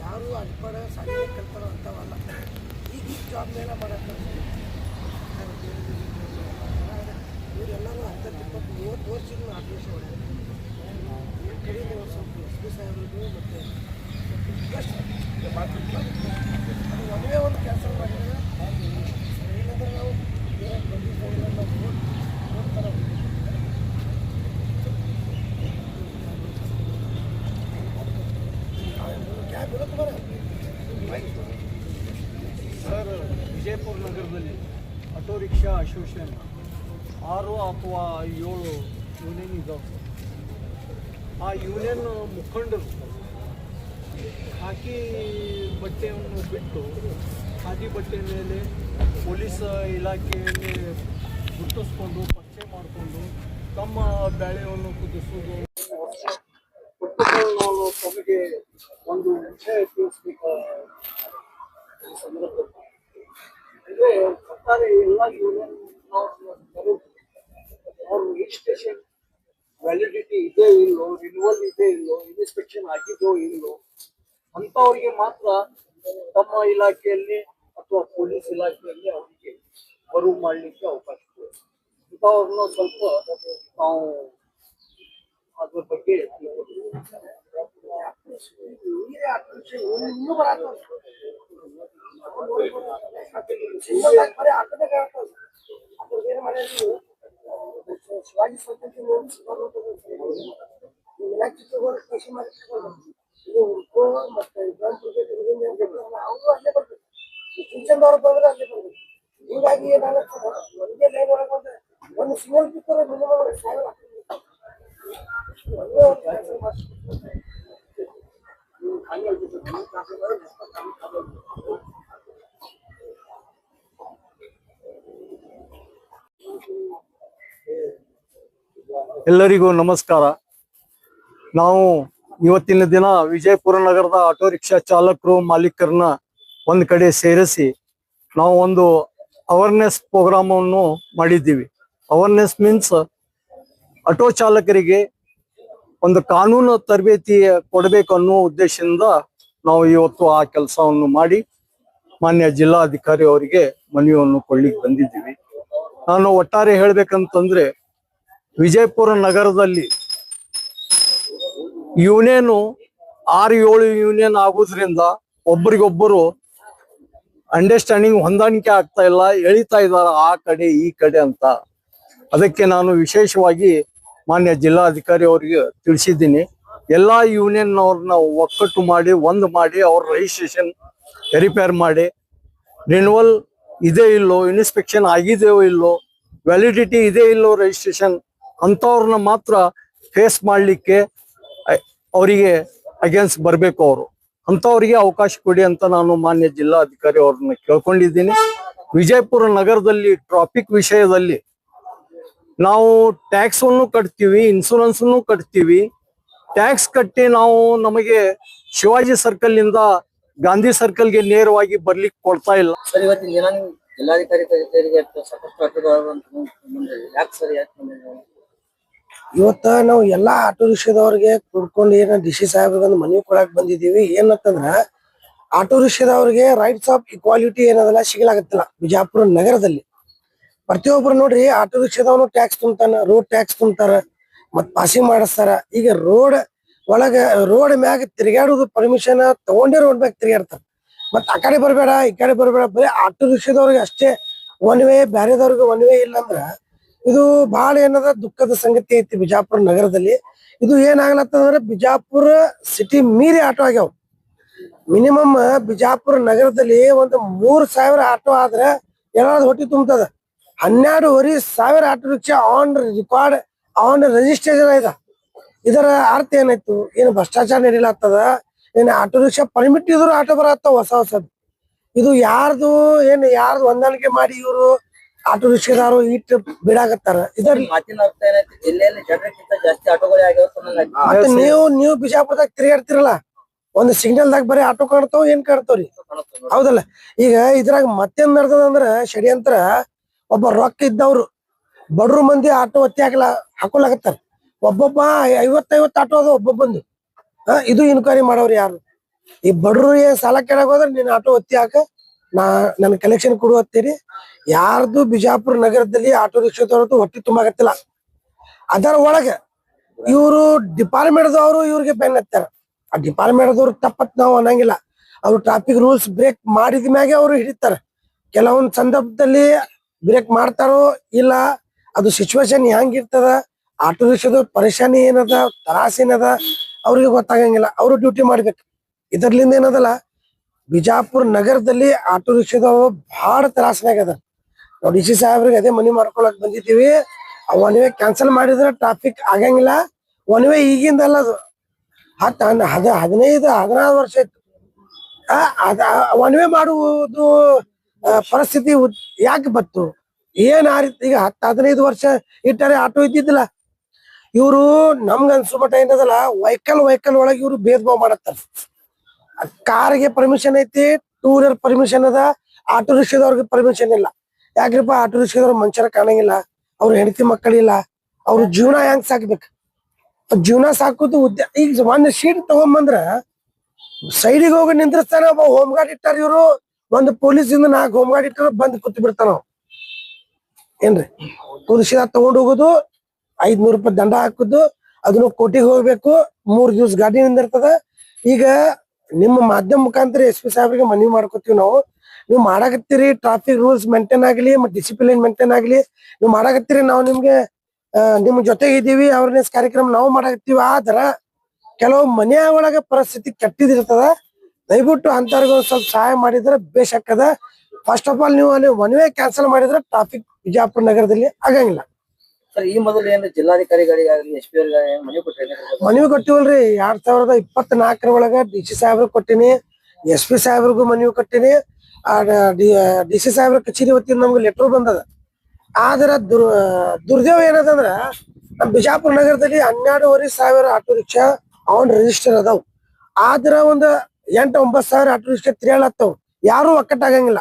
ಯಾರು ಅನ್ಪಡ ಸಾಧ್ಯ ಕಲ್ತಾರೋ ಅಂತವಲ್ಲ. ಈಗ ಈ ಜಾಬ್ ಮೇಲೆ ಮಾಡಕ್ಕೆ ಇಪ್ಪತ್ತು ಮೂವತ್ತು ವರ್ಷದಿಂದ ಆರು ವರ್ಷ ಹೊಡೆದ ಇವ್ರ ಕಡೆಯಿಂದ ಒಂದು ಸ್ವಲ್ಪ ಎಸ್ ಪಿ ಸಾಹೇಬ್ರಿಗೂ ಮತ್ತು ಅದು ಒಂದೇ ಒಂದು ಕೆಲಸ ಮಾಡಿದ್ರೆ ಇಲ್ಲಂದ್ರೆ ನಾವು ಬೇರೆ ಬಂದಿದ್ದೆಲ್ಲ ನಾವು ನೋಡ್ ನೋಡ್ತಾರೆ ಕ್ಯಾಬ್ ಇರುತ್ತೆ ಬರ ಸರ್ ವಿಜಯಪುರ ನಗರದಲ್ಲಿ ಆಟೋ ರಿಕ್ಷಾ ಅಸೋಸಿಯೇಷನ್ ಆರು ಅಥವಾ ಏಳು ಯೂನಿಯನ್ ಇದ್ದಾವೆ ಆ ಯೂನಿಯನ್ ಮುಖಂಡರು ಹಾಕಿ ಬಟ್ಟೆಯನ್ನು ಬಿಟ್ಟು ಖಾದಿ ಬಟ್ಟೆ ಮೇಲೆ ಪೊಲೀಸ್ ಇಲಾಖೆಯಲ್ಲಿ ಗುರುತಿಸ್ಕೊಂಡು ಪರಿಚಯ ಮಾಡಿಕೊಂಡು ತಮ್ಮ ಬೆಳೆಯನ್ನು ಕುದಿಸುವುದು. ನಾನು ತಮಗೆ ಒಂದು ವಿಷಯ ತಿಳಿಸ್ಬೇಕು ಈ ಸಂದರ್ಭದಲ್ಲಿ ಅಂದರೆ ಒಟ್ಟಾರೆ ಎಲ್ಲ ಯೂನಿಯನ್ ಅವರು ರಿಜಿಸ್ಟ್ರೇಷನ್ ವ್ಯಾಲಿಡಿಟಿ ಇದೆ ಇಲ್ಲೋ ರಿನ್ಯೂವಲ್ ಇದೆ ಇಲ್ಲೋ ಇನ್ಸ್ಪೆಕ್ಷನ್ ಆಗಿದೋ ಇಲ್ಲೋ ಅಂಥವ್ರಿಗೆ ಮಾತ್ರ ತಮ್ಮ ಇಲಾಖೆಯಲ್ಲಿ ಅಥವಾ ಪೊಲೀಸ್ ಇಲಾಖೆಯಲ್ಲಿ ಅವರಿಗೆ ಬರುವ ಮಾಡಲಿಕ್ಕೆ ಅವಕಾಶ ಇದೆ ಇಂಥವ್ರನ್ನ ಸ್ವಲ್ಪ ನಾವು ಅದ್ರ ಬಗ್ಗೆ ನೀರೇ ಹತ್ತು ನಿಮಿಷ ಇನ್ನೂ ಬರತ್ತೆ ಬರೀ ಹಾಕದೇ ಅದು ಏನು ಮಾಡಿದ್ರು ಶಿವಾಜಿ ಸ್ವತಂತ್ರ ನೋಡಿ ಚಿತ್ರಗಳು ಕೃಷಿ ಮಾಡಿ ಇದು ಉಳ್ಕೋ ಮತ್ತೆ ಇಬ್ರಾಹಿಂ ಕ್ರಿಕೆಟ್ ಅವರು ಅಲ್ಲೇ ಬರ್ಬೇಕು ಶಿಕ್ಷಣದವ್ರು ಬಂದ್ರೆ ಅಲ್ಲೇ ಬರ್ಬೇಕು ಹೀಗಾಗಿ ಏನಾಗುತ್ತೆ ಒಂದೇ ಲೈನ್ ಒಳಗೆ ಬಂದ್ರೆ ಒಂದು ಸಿಂಗಲ್ ಪಿಕ್ಕರ್ ಮಿನಿಮಮ್ ಸಾವಿರ ಒಂದೇ ಒಂದು ಕೆಲಸ ಮಾಡ್ಸ್ಬೇಕು. ಎಲ್ಲರಿಗೂ ನಮಸ್ಕಾರ. ನಾವು ಇವತ್ತಿನ ದಿನ ವಿಜಯಪುರ ನಗರದ ಆಟೋ ರಿಕ್ಷಾ ಚಾಲಕರು ಮಾಲೀಕರನ್ನ ಒಂದ್ ಕಡೆ ಸೇರಿಸಿ ನಾವು ಒಂದು ಅವೇರ್ನೆಸ್ ಪ್ರೋಗ್ರಾಮ್ ಅನ್ನು ಮಾಡಿದ್ದೀವಿ. ಅವೇರ್ನೆಸ್ ಮೀನ್ಸ್ ಆಟೋ ಚಾಲಕರಿಗೆ ಒಂದು ಕಾನೂನು ತರಬೇತಿ ಕೊಡಬೇಕು ಅನ್ನೋ ಉದ್ದೇಶದಿಂದ ನಾವು ಇವತ್ತು ಆ ಕೆಲಸವನ್ನು ಮಾಡಿ ಮಾನ್ಯ ಜಿಲ್ಲಾಧಿಕಾರಿ ಅವರಿಗೆ ಮನವಿಯನ್ನು ಕೊಡ್ಲಿಕ್ಕೆ ಬಂದಿದ್ದೀವಿ. ನಾನು ಒಟ್ಟಾರೆ ಹೇಳ್ಬೇಕಂತಂದ್ರೆ ವಿಜಯಪುರ ನಗರದಲ್ಲಿ ಯೂನಿಯನ್ ಆರು ಏಳು ಯೂನಿಯನ್ ಆಗೋದ್ರಿಂದ ಒಬ್ರಿಗೊಬ್ಬರು ಅಂಡರ್ಸ್ಟ್ಯಾಂಡಿಂಗ್ ಹೊಂದಾಣಿಕೆ ಆಗ್ತಾ ಇಲ್ಲ, ಎಳಿತಾ ಇದ್ದಾರೆ ಆ ಕಡೆ, ಈ ಕಡೆ ಅಂತ. ಅದಕ್ಕೆ ನಾನು ವಿಶೇಷವಾಗಿ ಮಾನ್ಯ ಜಿಲ್ಲಾಧಿಕಾರಿ ಅವರಿಗೆ ತಿಳಿಸಿದ್ದೀನಿ. ಎಲ್ಲಾ ಯೂನಿಯನ್ ಅವ್ರನ್ನ ಒಕ್ಕಟ್ಟು ಮಾಡಿ, ಒಂದು ಮಾಡಿ, ಅವ್ರ ರಿಜಿಸ್ಟ್ರೇಷನ್ ರಿಪೇರ್ ಮಾಡಿ. ರಿನ್ಯುವಲ್ ಇದೆ ಇಲ್ಲೋ ಇನ್ಸ್ಪೆಕ್ಷನ್ ಆಗಿದೆಯೋ ಇಲ್ಲೋ ವ್ಯಾಲಿಡಿಟಿ ಇದೆ ಇಲ್ಲೋ ರಿಜಿಸ್ಟ್ರೇಷನ್ ಅಂಥವ್ರನ್ನ ಮಾತ್ರ ಫೇಸ್ ಮಾಡಲಿಕ್ಕೆ ಅವರಿಗೆ ಅಗೇನ್ಸ್ಟ್ ಬರಬೇಕು ಅವರು. ಅಂಥವ್ರಿಗೆ ಅವಕಾಶ ಕೊಡಿ ಅಂತ ನಾನು ಮಾನ್ಯ ಜಿಲ್ಲಾಧಿಕಾರಿ ಅವ್ರನ್ನ ಕೇಳ್ಕೊಂಡಿದ್ದೀನಿ. ವಿಜಯಪುರ ನಗರದಲ್ಲಿ ಟ್ರಾಫಿಕ್ ವಿಷಯದಲ್ಲಿ ನಾವು ಟ್ಯಾಕ್ಸ್ ಅನ್ನು ಕಟ್ತೀವಿ ಇನ್ಸೂರೆನ್ಸ್ ಕಟ್ತೀವಿ. ಟ್ಯಾಕ್ಸ್ ಕಟ್ಟಿ ನಾವು ನಮಗೆ ಶಿವಾಜಿ ಸರ್ಕಲ್ ಇಂದ ಗಾಂಧಿ ಸರ್ಕಲ್ಗೆ ನೇರವಾಗಿ ಬರ್ಲಿಕ್ಕೆ ಕೊಡ್ತಾ ಇಲ್ಲ. ಜಿಲ್ಲಾಧಿಕಾರಿ ಇವತ್ತ ನಾವು ಎಲ್ಲಾ ಆಟೋ ರಿಕ್ಷಾದವ್ರಿಗೆ ಕುಡ್ಕೊಂಡು ಏನ ಡಿ ಸಿ ಸಾಹೇಬ್ರಿಗೆ ಒಂದು ಮನವಿ ಕೊಡಾಕ್ ಬಂದಿದೀವಿ ಏನಂತಂದ್ರ, ಆಟೋ ರಿಕ್ಷಾದವ್ರಿಗೆ ರೈಟ್ಸ್ ಆಫ್ ಇಕ್ವಾಲಿಟಿ ಏನದಲ್ಲ ಸಿಗಲಾಗತ್ತಿಲ್ಲ ಬಿಜಾಪುರ ನಗರದಲ್ಲಿ. ಪ್ರತಿಯೊಬ್ರು ನೋಡ್ರಿ, ಆಟೋ ರಿಕ್ಷಾದವನು ಟ್ಯಾಕ್ಸ್ ತುಂಬತಾನ ರೋಡ್ ಟ್ಯಾಕ್ಸ್ ತುಂಬ್ತಾರ ಮತ್ ಪಾಸಿಂಗ್ ಮಾಡಿಸ್ತಾರ. ಈಗ ರೋಡ್ ಒಳಗ ರೋಡ್ ಮ್ಯಾಗ ತಿರ್ಗಾಡೋದು ಪರ್ಮಿಷನ್ ತಗೊಂಡೇ ರೋಡ್ ಮ್ಯಾಗ ತಿರ್ಗಾಡ್ತಾರ ಮತ್ ಆ ಕಡೆ ಬರಬೇಡ, ಈ ಕಡೆ ಬರ್ಬೇಡ, ಬರೀ ಆಟೋ ರಿಕ್ಷಾದವ್ರಿಗೆ ಅಷ್ಟೇ. ಒನ್ ವೇ ಬ್ಯಾರೆದವ್ರಿಗೆ ಒನ್ ವೇ ಇಲ್ಲ ಅಂದ್ರ ಇದು ಬಹಳ ಏನದ ದುಃಖದ ಸಂಗತಿ ಐತಿ ಬಿಜಾಪುರ ನಗರದಲ್ಲಿ. ಇದು ಏನಾಗ್ಲತ್ತಂದ್ರೆ ಬಿಜಾಪುರ ಸಿಟಿ ಮೀರಿ ಆಟೋ ಆಗ್ಯಾವ. ಮಿನಿಮಮ್ ಬಿಜಾಪುರ ನಗರದಲ್ಲಿ ಒಂದು ಮೂರ್ ಸಾವಿರ ಆಟೋ ಆದ್ರೆ ಎಲ್ಲಾದ್ರು ಹೊಟ್ಟಿ ತುಂಬತದ. ಹನ್ನೆರಡುವರೆ ಸಾವಿರ auto rickshaw on record on registration ಆಯ್ತ ಇದರ ಅರ್ಥ ಏನಾಯ್ತು? ಏನು ಭ್ರಷ್ಟಾಚಾರ ನಡೀಲಾಗ್ತದ ಏನ್ ಆಟೋ ರಿಕ್ಷಾ ಪರ್ಮಿಟ್ ಇದ್ರು ಆಟೋ ಬರತ್ತ ಹೊಸ ಹೊಸದು? ಇದು ಯಾರ್ದು, ಏನ್ ಯಾರ್ದು ಹೊಂದಾಣಿಕೆ ಮಾಡಿ ಇವರು? ಆಟೋ ರಿಕ್ಷಾದವರು ಇಟ್ ಬಿಡಾಕತ್ತಾರ. ಇದರ ಮಾತಿನ ಅರ್ಥ ಏನೈತಿ? ಜಿಲ್ಲೆಯಲ್ಲಿ ಜನರಿಗಿಂತ ಜಾಸ್ತಿ ಆಟೋಗಳೇ ಆಗ್ಯಾವ ನೀವು ನೀವು ಬಿಜಾಪುರದಾಗ ತಿರುಗಾಡ್ತಿರಲ್ಲ ಒಂದ್ ಸಿಗ್ನಲ್ ದಾಗ ಬರೀ ಆಟೋ ಕಾಣ್ತಾವ ಏನ್ ಕಾಣ್ತಾವ್ರಿ ಹೌದಲ್ಲ. ಈಗ ಇದ್ರಾಗ ಮತ್ತೇನ್ ನಡ್ದದ ಅಂದ್ರ ಷಡ್ಯಂತ್ರ ಒಬ್ಬ ರೊಕ್ಕ ಇದ್ದವ್ರು ಬಡ್ರು ಮಂದಿ ಆಟೋ ಒತ್ತಿ ಹಾಕಲ ಹಾಕೊಲಾಗತ್ತಾರ ಒಬ್ಬೊಬ್ಬ ಐವತ್ತೈವತ್ತು ಆಟೋ ಅದ ಒಬ್ಬೊಬ್ಬಂದು. ಹಾ ಇದು ಇನ್ಕ್ವೈರಿ ಮಾಡೋರು ಯಾರು? ಈ ಬಡ್ರು ಏನ್ ಸಾಲ ಕೇಳಕ್ ಹೋದ್ರೆ ನೀನ್ ಆಟೋ ಒತ್ತಿ ಹಾಕ ನಾ ನನ್ ಕಲೆಕ್ಷನ್ ಕೊಡು ಹತ್ತೀರಿ ಯಾರ್ದು ಬಿಜಾಪುರ ನಗರದಲ್ಲಿ ಆಟೋ ರಿಕ್ಷಾದವ್ರದ್ದು ಹೊಟ್ಟೆ ತುಂಬಾಗತ್ತಿಲ್ಲ ಅದರ ಒಳಗೆ ಇವರು ಡಿಪಾರ್ಟ್ಮೆಂಟ್ದವರು ಇವ್ರಿಗೆ ಬೆನ್ ಹತ್ತಾರ ಆ ಡಿಪಾರ್ಟ್ಮೆಂಟ್ದವ್ರು ತಪ್ಪತ್ ನಾವು ಅನ್ನಂಗಿಲ್ಲ. ಅವ್ರು ಟ್ರಾಫಿಕ್ ರೂಲ್ಸ್ ಬ್ರೇಕ್ ಮಾಡಿದ ಮ್ಯಾಗೆ ಅವ್ರು ಹಿಡಿತಾರೆ. ಕೆಲವೊಂದು ಸಂದರ್ಭದಲ್ಲಿ ಬ್ರೇಕ್ ಮಾಡ್ತಾರೋ ಇಲ್ಲ, ಅದು ಸಿಚುವೇಶನ್ ಹೆಂಗಿರ್ತದ ಆಟೋ ರಿಕ್ಷಾದ ಪರೇಶಾನಿ ಏನದ, ತ್ರಾಸ ಏನದ, ಅವ್ರಿಗೆ ಗೊತ್ತಾಗಂಗಿಲ್ಲ. ಅವರು ಡ್ಯೂಟಿ ಮಾಡ್ಬೇಕು. ಇದರ್ಲಿಂದ ಏನದಲ್ಲ, ಬಿಜಾಪುರ ನಗರದಲ್ಲಿ ಆಟೋ ರಿಕ್ಷಾದವರು ಬಹಳ ತ್ರಾಸನಾಗ ಅದ ನಾವು ಡಿ ಸಿ ಸಾಹೇಬ್ರಿಗೆ ಅದೇ ಮನಿ ಮಾಡ್ಕೊಳಕ್ ಬಂದಿದ್ದೀವಿ. ಒನ್ ವೇ ಕ್ಯಾನ್ಸಲ್ ಮಾಡಿದ್ರೆ ಟ್ರಾಫಿಕ್ ಆಗಂಗಿಲ್ಲ. ಒನ್ ವೇ ಈಗಿಂದಲ್ಲ ಅದು. ಹತ್ತ ಹದ, ಹದಿನೈದು, ಹದಿನಾರು ವರ್ಷ ಇತ್ತು ಅದ ಒನ್ ವೇ ಮಾಡುವುದು ಪರಿಸ್ಥಿತಿ ಯಾಕೆ ಬತ್ತು ಏನ್ ಆ ರೀತಿ ಈಗ ಹತ್ತು ಹದಿನೈದು ವರ್ಷ ಇಟ್ಟರೆ ಆಟೋ ಇದ್ದಿದ್ದಿಲ್ಲ. ಇವರು ನಮ್ಗ ಮಟ್ಟ ಏನದಲ್ಲ ವೈಕಲ್ ವೆಹಿಕಲ್ ಒಳಗೆ ಇವರು ಭೇದ ಭಾವ ಮಾಡತ್ತಾರ ಕಾರ್ಗೆ ಪರ್ಮಿಷನ್ ಐತಿ ಟೂ ವೀಲರ್ ಪರ್ಮಿಷನ್ ಅದ, ಆಟೋ ರಿಕ್ಷಾದವ್ರಿಗೆ ಪರ್ಮಿಷನ್ ಇಲ್ಲ. ಯಾಕ್ರಿಪ್ಪ ಆಟೋ ರಿಕ್ಷಾದವ್ರು ಮನುಷ್ಯರ ಕಾಣಂಗಿಲ್ಲ, ಅವ್ರ ಹೆಂಡತಿ ಮಕ್ಕಳಿಲ್ಲ, ಅವ್ರ ಜೀವನ ಹೆಂಗ್ ಸಾಕ್ಬೇಕು? ಜೀವನ ಸಾಕೋದು ಉದ್ಯ, ಈಗ ಒಂದ್ ಸೀಟ್ ತಗೊಂಬಂದ್ರ ಸೈಡಿಗೆ ಹೋಗಿ ನಿಂದ್ರಸ್ತಾನ ಒಬ್ಬ ಹೋಮ್ ಗಾರ್ಡ್ ಇಟ್ಟಾರ ಇವರು, ಒಂದು ಪೊಲೀಸ್ ಇಂದ ನಾಲ್ಕು ಹೋಮ್ ಗಾರ್ಡ್ ಇಟ್ಟಾರ ಬಂದ್ ಕೂತ್ ಬಿಡ್ತಾನ. ಏನ್ರಿ? ಪೊಲೀಸ್ ತಗೊಂಡ್ ಹೋಗೋದು, ಐದ್ನೂರ್ ರೂಪಾಯಿ ದಂಡ ಹಾಕುದು, ಅದನ್ನು ಕೋಟಿಗೆ ಹೋಗ್ಬೇಕು, ಮೂರ್ ದಿವ್ಸ ಗಾಡಿ ನಿಂದಿರ್ತದ. ಈಗ ನಿಮ್ಮ ಮಾಧ್ಯಮ ಮುಖಾಂತರ ಎಸ್ ಪಿ ಸಾಹೇಬ್ರಿಗೆ ಮನವಿ ಮಾಡ್ಕೋತೀವಿ ನಾವು. ನೀವು ಮಾಡಾಕತ್ತೀರಿ ಟ್ರಾಫಿಕ್ ರೂಲ್ಸ್ ಮೇಂಟೈನ್ ಆಗಲಿ ಮತ್ತೆ ಡಿಸಿಪ್ಲಿನ್ ಮೇಂಟೈನ್ ಆಗಲಿ ನೀವು ಮಾಡಾಕತ್ತೀರಿ ನಾವು ನಿಮ್ಗೆ ನಿಮ್ ಜೊತೆಗೆ ಇದೀವಿ ಅವೇರ್ನೆಸ್ ಕಾರ್ಯಕ್ರಮ ನಾವು ಮಾಡಾಕತ್ತೀವಿ ಆದ್ರ ಕೆಲವು ಮನೆಯ ಒಳಗ ಪರಿಸ್ಥಿತಿ ಕೆಟ್ಟಿದಿರ್ತದ. ದಯವಿಟ್ಟು ಅಂತವ್ರಿಗೆ ಸ್ವಲ್ಪ ಸಹಾಯ ಮಾಡಿದ್ರೆ ಬೇಷಕ್ಕದ ಫಸ್ಟ್ ಆಫ್ ಆಲ್ ನೀವು ಅಲ್ಲಿ ಒನ್ ವೇ ಕ್ಯಾನ್ಸಲ್ ಮಾಡಿದ್ರೆ ಟ್ರಾಫಿಕ್ ವಿಜಯಪುರ ನಗರದಲ್ಲಿ ಆಗಂಗಿಲ್ಲ. ಸರ್ ಈ ಮೊದಲು ಏನು ಜಿಲ್ಲಾಧಿಕಾರಿಗಳಿಗಾಗಲಿ ಎಸ್ ಪಿ ಅವ್ರಿಗೆ ಮನವಿ ಕೊಟ್ಟರೆ ಮನವಿ ಕೊಟ್ಟಿವಲ್ರಿ ಎರಡ್ ಸಾವಿರದ ಇಪ್ಪತ್ನಾಲ್ಕರ ಒಳಗ ಡಿ ಸಿ ಸಾಹೇಬ್ರಿಗೆ ಕೊಟ್ಟಿನಿ ಎಸ್ ಪಿ ಸಾಹೇಬ್ರಿಗೂ ಮನವಿ ಕೊಟ್ಟಿನಿ. ಡಿ ಸಿ ಸಾಹೇಬ್ರ ಕಚೇರಿ ವತಿಯಿಂದ ನಮ್ಗೆ ಲೆಟರ್ ಬಂದದ. ಆದ್ರ ದುರ್ ದುರ್ದೇವ ಏನದಂದ್ರ ನಮ್ ಬಿಜಾಪುರ ನಗರದಲ್ಲಿ ಹನ್ನೆರಡುವರೆ ಸಾವಿರ ಆಟೋ ರಿಕ್ಷಾ ಅವನ್ ರಿಜಿಸ್ಟರ್ ಅದಾವ್. ಆದ್ರ ಒಂದ್ ಎಂಟ್ ಒಂಬತ್ ಸಾವಿರ ಆಟೋ ರಿಕ್ಷಾ ತಿರ್ಯಾಳತ್ತಾವ್ ಯಾರು ಒಕ್ಕಟ್ಟಾಗಂಗಿಲ್ಲ.